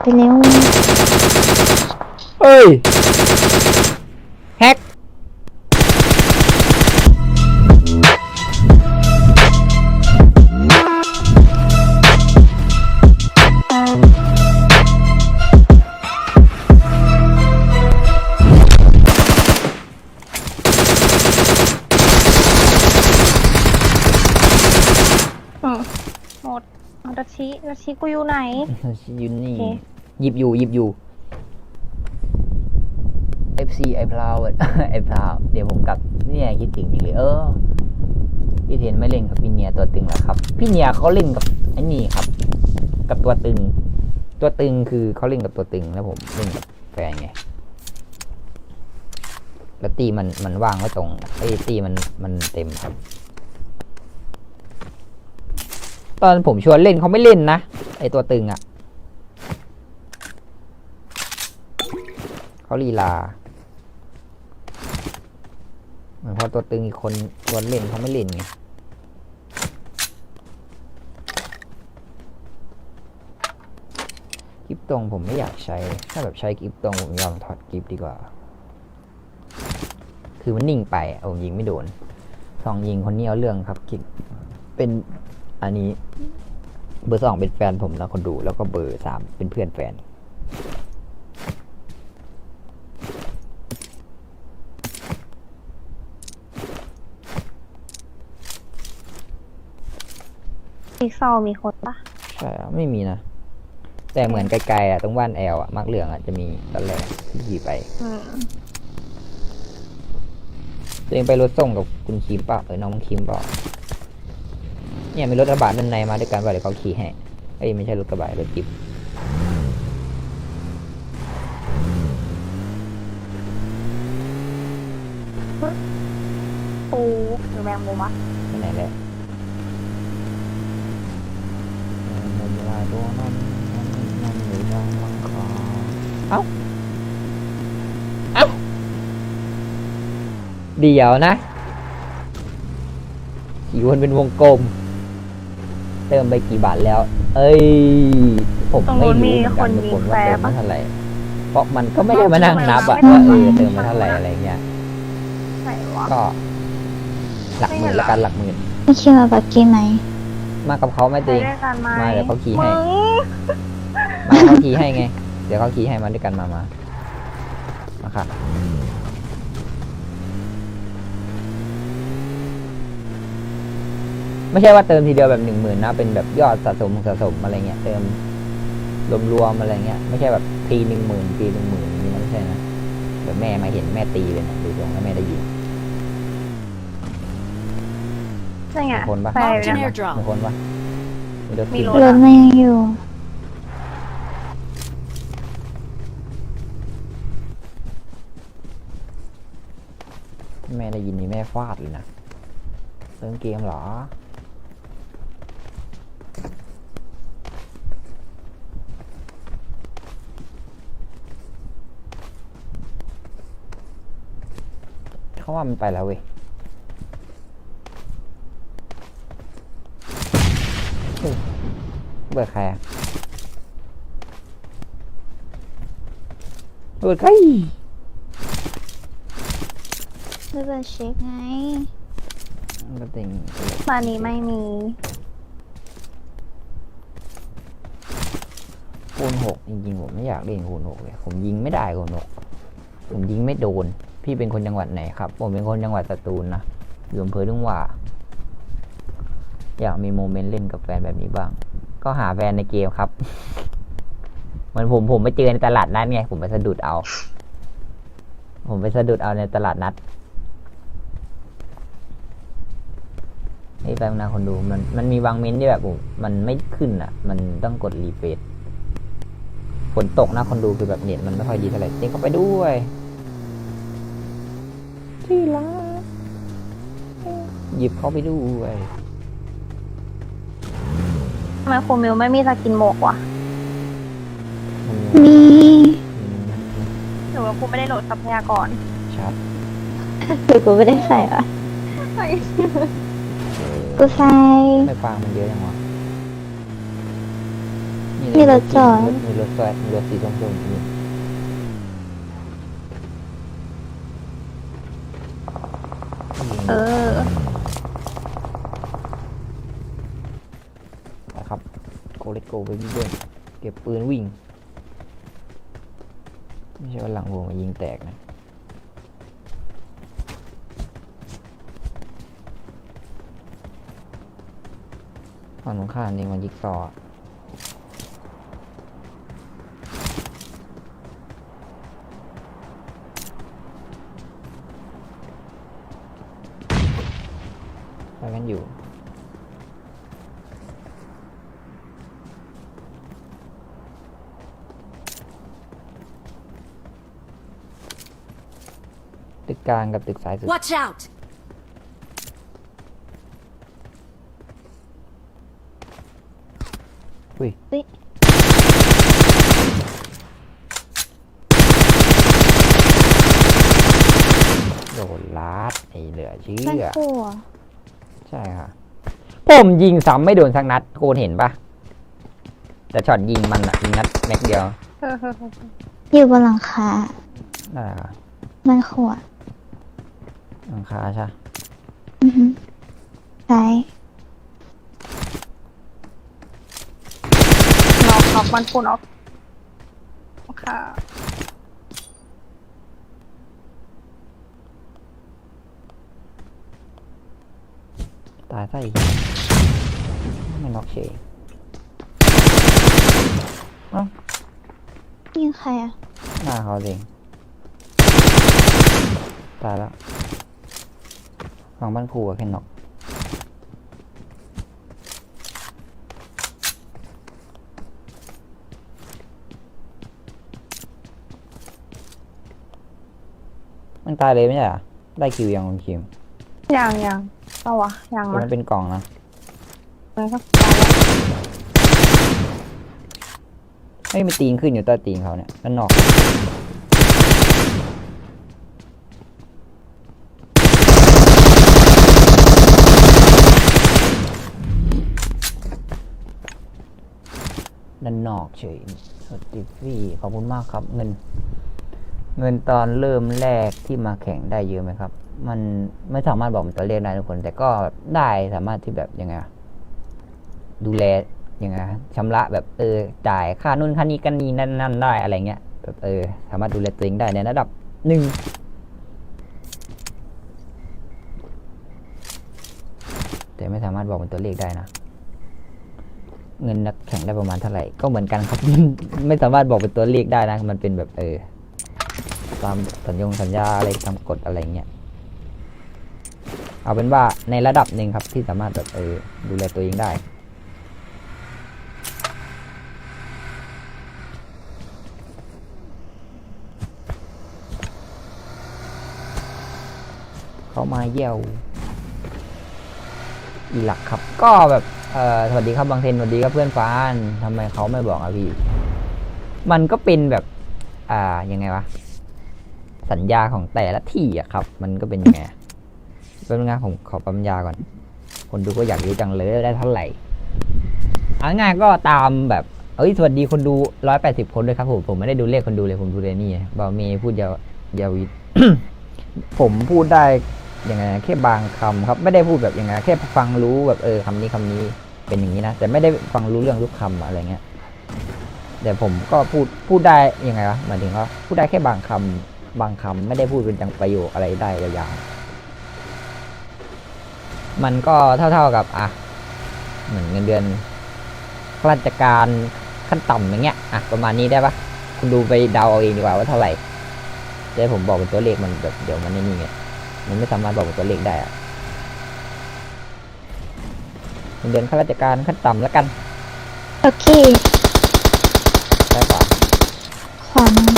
ไปเร็ว เอ้ย เอาดัชชิดัชชิกูอยู่ไหน ยูนี่ โอเค หยิบอยู่หยิบอยู่ FC ไอพลาวไอพลาวเดี๋ยวผมกลับเนี่ยคิดถึงจริงเลยเออ พี่เทนไม่เล่นกับพี่เนียตัวตึงหรอครับ พี่เนียเขาเล่นกับไอ้นี่ครับ กับตัวตึง ตัวตึงคือเขาเล่นกับตัวตึงแล้วผมเล่นกับแฟนไง แล้วตีมันมันว่างไว้ตรงไอ้ตีมันมันเต็มครับ ตอนผมชวนเล่นเขาไม่เล่นนะ ไอตัวตึงอะ่ะเขาลีลาเหมือนพอตัวตึงอีกคนชวนเล่นเขาไม่เล่นไงคลิปตรงผมไม่อยากใช้ ถ้าแบบใช้คลิปตรงผมยอมถอดคลิปดีกว่า คือมันนิ่งไปอะผมยิงไม่โดนสองยิงคนนี้เอาเรื่องครับคลิปเป็น อันนี้ เบอร์สองเป็นแฟนผมนะคนดูแล้วก็เบอร์สามเป็นเพื่อนแฟน อีกซอมีคนปะใช่อะไม่มีนะ แต่เหมือนไกลๆอะตรงบ้านแอลอะมักเหลืองอะจะมีตอนแรกที่ขี่ไป อืมตัวเองไปรถส่งกับคุณคิมเปล่าเออน้องคิมเปล่า เนี่ยมีรถกระบะด้านในมาด้วยกันว่าเดี๋ยวเขาขี่ให้เอ้ยไม่ใช่รถกระบะรถจิ๊บปูหรือแมงมุมวะไปไหนแล้วมุมลายตัวนั้นนั้นนั้นหรือยังมังคาเอ้าเอ้าเดี๋ยวนะขี่วนเป็นวงกลม เติมไปกี่บาทแล้ว เอ้ย ผมไม่รู้เหมือนกันทุกคนว่าเติมมาเท่าไหร่ เพราะมันก็ไม่ได้มานั่งนับอะว่าเออเติมมาเท่าไหร่อะไรเงี้ยไหนวะก็ หลักหมื่นละกันหลักหมื่นไม่คิดว่าบักกี้ไหม มากับเขาไหม่ไปตีด้วยกันไหมมาเดี๋ยวเขาขี่ให้มึงมาเขาขี่ให้ไง เดี๋ยวเขาขี่ให้มาด้วยกันมามามาค่ะ ไม่ใช่ว่าเติมทีเดียวแบบหนึ่งหมื่นนะ เป็นแบบยอดสะสมสะสมอะไรเงี้ย เติมรวมๆอะไรเงี้ย ไม่ใช่แบบทีหนึ่งหมื่นทีหนึ่งหมื่นนี่มันไม่ใช่นะ เดี๋ยวแม่มาเห็นแม่ตีเลยนะดูตรงแล้วแม่ได้ยินนี่ไงมีคนปะไป Marked นะ an airdrop. มีคนปะมีรถมีกินรปะถรถมันยังอยู่แม่ได้ยินนี่แม่ฟาดเลยนะเล่นเกมเหรอ เขาว่ามันไปแล้วเว้ยเฮ้ยเบิดใครอะเบิดใครไม่เป็นเช็คไงก็ติงตอนนี้ไม่มีคูณหกจริงๆผมไม่อยากเล่นคูณหกเลย ผมยิงไม่ได้คูณหกผมยิงไม่โดน พี่เป็นคนจังหวัดไหนครับ ผมเป็นคนจังหวัดสตูลนะอยู่อำเภอทุ่งหว่า อยากมีโมเมนต์เล่นกับแฟนแบบนี้บ้าง ก็หาแฟนในเกมครับเหมือนผมผมไปเจอในตลาดนัดไง ผมไปสะดุดเอา ผมไปสะดุดเอาในตลาดนัดนี่แป๊บนะคนดูมันมันมีบางเม้นท์ที่แบบผมมันไม่ขึ้นอะ มันต้องกดรีเฟรชฝนตกนะคนดูคือแบบเน็ตมันไม่ค่อยดีเท่าไหร่เจ๊เข้าไปด้วย ที่รักหยิบเข้าไปด้วยทำไมคุณมิวไม่มีสกินหมวกวะมันมีอืมหรือว่าคุณไม่ได้โหลดทรัพยากรชัดคือกูไม่ได้ใส่อะเออกูใส่ไม่ฟางมันเยอะยังวะมีรถจอดมีรถไฟมีรถสีส้มๆนี่ยิง เออนะครับโกเลตโกไปวิ่งด้วยเก็บปืนวิ่ง ไม่ใช่ว่าหลังวงมายิงแตกนะฝั่งตรงข้ามนี่มันยิกซอ ตึกกลางกับตึกสายสุด Watch out! อุ้ยเฮ้ยโดนลาดไอเหลือเชื่บ้านอคู่อะใช่ค่ะ ผมยิงซ้ำไม่โดนสักนัดโกนเห็นปะแต่ช็อตยิงมันอะยิงนัดแม็กเดียวเออเออเอออยู่บนหลังคานั่นแหละค่ะบ้านคู่อะ หลังคาใช่อือฮึซ้ายน็อกน็อกมันปูน็อกค่ะตายไส้ไม่น็อกเฉยเอ้ายิงใครอะหน้าเขาเองตายแล้ว ฝั่งบ้านครูอะแค่น็อกมันตายเลยไม่ใช่เหรอได้คิวยังคุณคิมยังยังเอาวะยังแต่มามันเป็นกล่องนะเลยครับตายแล้วไม่มีตีนขึ้นอยู่ใต้ตีนเขาเนี่ยด้านนอก ด้านนอกเฉยสติฟี่ขอบคุณมากครับ เงิน เงินตอนเริ่มแรกที่มาแข่งได้เยอะไหมครับ มันไม่สามารถบอกเป็นตัวเลขได้ทุกคน แต่ก็ได้สามารถที่แบบยังไงดูแลยังไงชำระแบบเออจ่ายค่านู่นค่านี้กันนี้นั่นนั่นได้อะไรเงี้ยแบบเออ สามารถดูแลตัวเองได้ในระดับหนึ่งแต่ไม่สามารถบอกเป็นตัวเลขได้นะ เงินนักแข่งได้ประมาณเท่าไหร่ ก็เหมือนกันครับ ไม่สามารถบอกเป็นตัวเลขได้นะ มันเป็นแบบเออ ตามสัญญงสัญญาอะไรตามกฎอะไรเงี้ย เอาเป็นว่าในระดับหนึ่งครับที่สามารถแบบเออดูแลตัวเองได้เขามาเยี่ยวอีหลักครับ ก็แบบ เออสวัสดีครับบางเทนสวัสดีครับเพื่อนฟานทำไมเขาไม่บอกอะพี่ มันก็เป็นแบบ อ่ายังไงวะ สัญญาของแต่ละที่อะครับ มันก็เป็นยังไงอะเป็นงานผมขอปั๊มยาก่อน คนดูก็อยากรู้จังเลยได้เท่าไหร่เอาง่ายก็ตามแบบเอ้ยสวัสดีคนดูร้อยแปดสิบคนด้วยครับผมผมไม่ได้ดูเลขคนดูเลยผมดูเลยนี่บอเมย์พูดยาวยาวิผมพูดได้ยังไงแค่บางคำครับ ไม่ได้พูดแบบยังไงแค่ฟังรู้แบบเออคำนี้คำนี้ เป็นอย่างนี้นะ แต่ไม่ได้ฟังรู้เรื่องทุกคำอะไรเงี้ยแต่ผมก็พูดพูดได้ยังไงวะหมายถึงว่าพูดได้แค่บางคำบางคำไม่ได้พูดเป็นจังประโยคอะไรได้ยาวๆมันก็เท่าๆกับอะเหมือนเงินเดือนข้าราชการขั้นต่ำอย่างเงี้ยอะประมาณนี้ได้ปะคุณดูไปเดาเอาเองดีกว่าว่าเท่าไหร่จะให้ผมบอกเป็นตัวเลขมันแบบเดี๋ยวมันไม่นี่ไงมันไม่สามารถบอกเป็นตัวเลขได้อะ เงินเดือนข้าราชการขั้นต่ำแล้วกันโอเคได้ป่ะขวามือ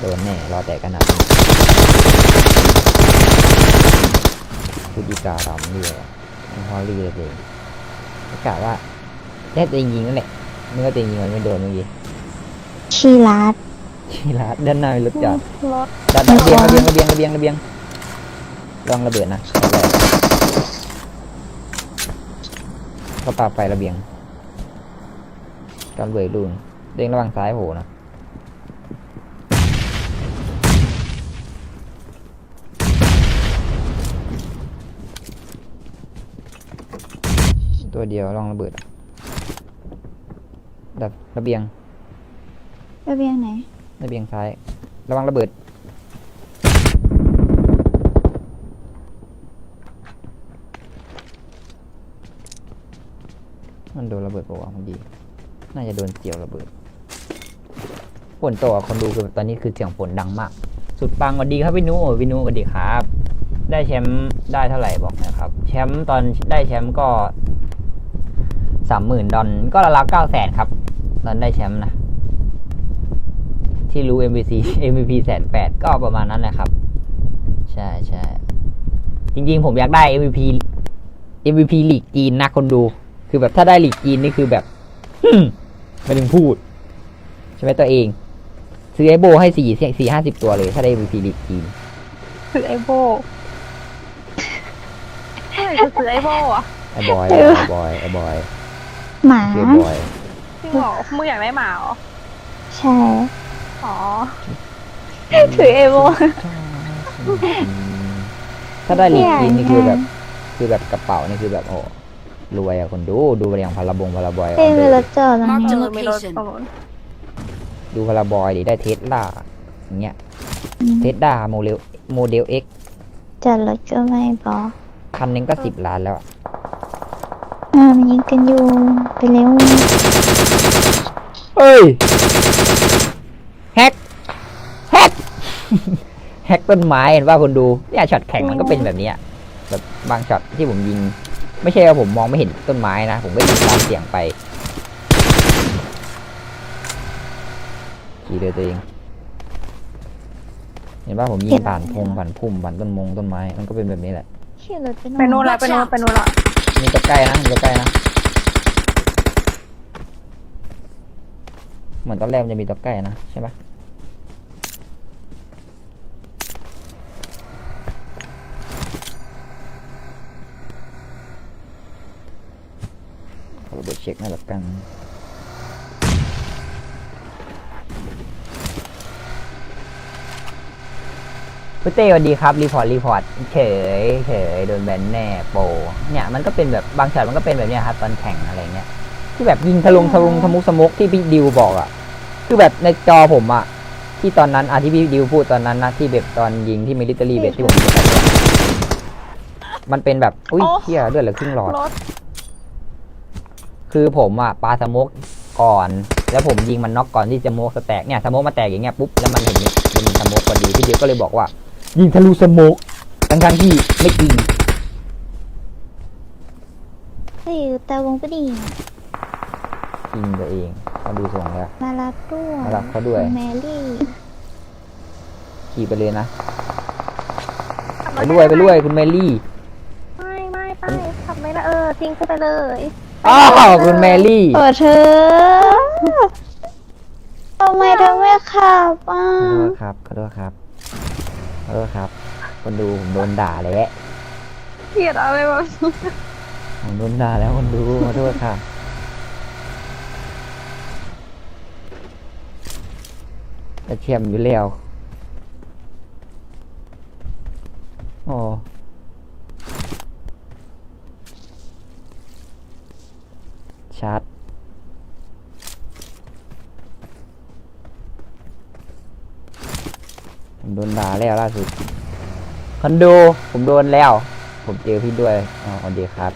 โดนแน่รอแต่ขนาดนี้พูดีกาดำด้วยพอรีเลยเองกะว่าได้ตัวเองยิงนั่นแหละนึกว่าตัวเองยิงมันไม่โดนเมื่อกี้ชีลาดชีลาดด้านหน้ามีรถจอดรถด้านหน้าระเบียงระเบียงระเบียงระเบียงระเบียง ลองระเบิดนะก็ปาไประเบียงกันเวยรุ่นเด้งระวังซ้ายโผล่นะตัวเดียวลองระเบิดอะดับระเบียงระเบียงไหนระเบียงซ้าย ระวังระเบิด มันโดนระเบิดปะวะมื่อกี้น่าจะโดนเกี่ยวระเบิดฝนตกอคนดูคือตอนนี้คือเสียงฝนดังมาก สุดปังสวัสดีครับพี่นุพี่นุสวัสดีครับ ได้แชมป์ได้เท่าไหร่บอกนะครับ แชมป์ตอนได้แชมป์ก็สามหมื่นดอลก็ละละเก้าแสนครับ ตอนได้แชมป์นะ ที่รู้ MVP MVP แสนแปดก็ประมาณนั้นแหละครับ ใช่ใช่จริงๆ ผมอยากได้ MVP MVP ลีกจีนนะคนดู คือแบบถ้าได้ลีกจีนนี่คือแบบไม่ถึงพูด ใช่ไหมตัวเอง ซื้อไอโบให้สี่สี่ห้าสิบตัวเลย ถ้าได้ MVP ลีกจีนคือไอโบเฮ้ยจะซื้อไอโบอะไอบอยเออไอบอยไอบอยหมาเกียบอยจริงเหรอมึงอยากได้หมาเหรอใช่อ๋อถือเอโบถ้าได้ลีกจีนนี่คือแบบ คือแบบกระเป๋านี่คือแบบโอ้ รวยอะคนดูดูไปอย่างพาราบงพาราบอยเต็มเลยรถจอดแล้ว Mark เอ the อมีรถ location ตรงนู้นดูพาราบอยดิได้เทสลาอย่างเงี้ยเทสลาโมเดลโมเดล X จอดรถก็ไม่บอกคันหนึงก็สิบล้านแล้วอะอ่ามันยิงกันอยู่ไปเร็วเอ้ยแฮกแฮก แฮกต้นไม้เห็นว่าคนดูเนี่ยช็อตแข่งมันก็เป็นแบบเนี้ยแบบบางช็อตที่ผมยิง ไม่ใช่ว่าผมมองไม่เห็นต้นไม้นะ ผมก็ยิงตามเสียงไปขี่เรือตัวเอง เห็นว่าผมยิงผ่านพงผ่านพุ่มผ่านต้นมงต้นไม้ มันก็เป็นแบบนี้แหละขี่รถไปไปนู้นละไปนู้นไปนู้นละมีตัวใกล้นะมีตัวใกล้นะ เหมือนตอนแรกมันจะมีตัวใกล้นะใช่ปะ เราไปเช็คหน่อยละกันพี่เต้สวัสดีครับ รีพอร์ต รีพอร์ต เฉยเฉยโดนแบนแน่โปรเนี่ย มันก็เป็นแบบบางช็อตมันก็เป็นแบบเนี้ยครับ ตอนแข่งอะไรเงี้ย ที่แบบยิงทะลงทะลงทะมุกสมุกที่พี่ดิวบอกอะ่ะ คือแบบในจอผมอะ่ะ ที่ตอนนั้นอะที่พี่ดิวพูดตอนนั้นนะ ที่แบบตอนยิงที่มิลิเตอรี่เบสที่ผมยิงกันเนี่ยมันเป็นแบบ อุ้ยเที่ยเลือดเหลือครึ่งหลอดรถ คือผมอะปาสโมกก่อน แล้วผมยิงมันน็อกก่อนที่จะโมกสแตกเนี่ยสโมกมาแตกอย่างเงี้ยปุ๊บแล้วมันเห็นเป็นสโมกพอดีพี่เดียวก็เลยบอกว่า ยิงทะลุสโมกทั้งทั้งๆที่ไม่จริงเฮ้ยแต่วงก็ดียิงตัวเองเขาดูทรงแล้ว มารับด้วยมารับเขาด้วยคุณแมรี่ขี่ไปเลยนะไปด้วยไปด้วยคุณเมลี่ ไม่ไม่ไปขับไม่ได้เออทิ้งกูไปเลย อ้าวคุณเมลี่เปิดเธอทำไมเธอไม่ขับอะขอโทษครับขอโทษครับขอโทษครับ คนดูผมโดนด่าแล้วเกลียดอะไรแบบนี้ผมโดนด่าแล้วคนดูขอโทษค่ะจะเทียมอยู่แล้วโอ้ชัด ผมโดนด่าแล้วล่าสุด คนดูผมโดนแล้ว ผมเจอพี่ด้วยอ๋อสวัสดีครับ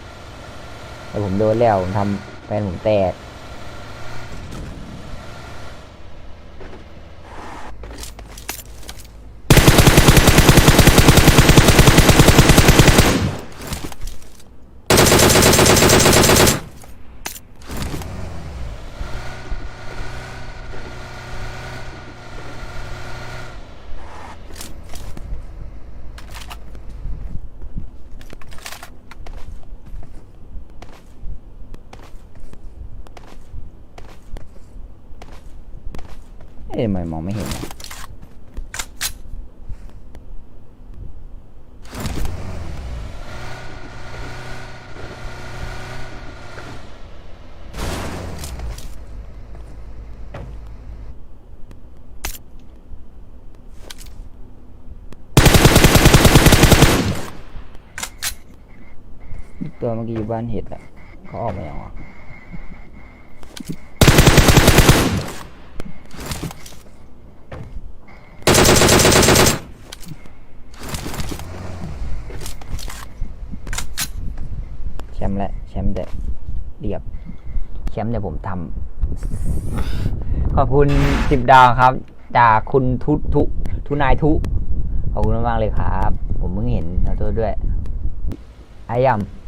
แต่ผมโดนแล้ว ผมทำแฟนผมแตก เอ๊ะทำไมมองไม่เห็น ตัวเมื่อกี้อยู่บ้านเห็ดอะเขาออกมาอย่างวะ ชมป์เนี่ยผมทำขอบคุณสิบดาวครับ จากคุณทุทุทุนายทุขอบคุณมากเลยครับ ผมเพิ่งเห็นขอโทษด้วยไอ้ยำ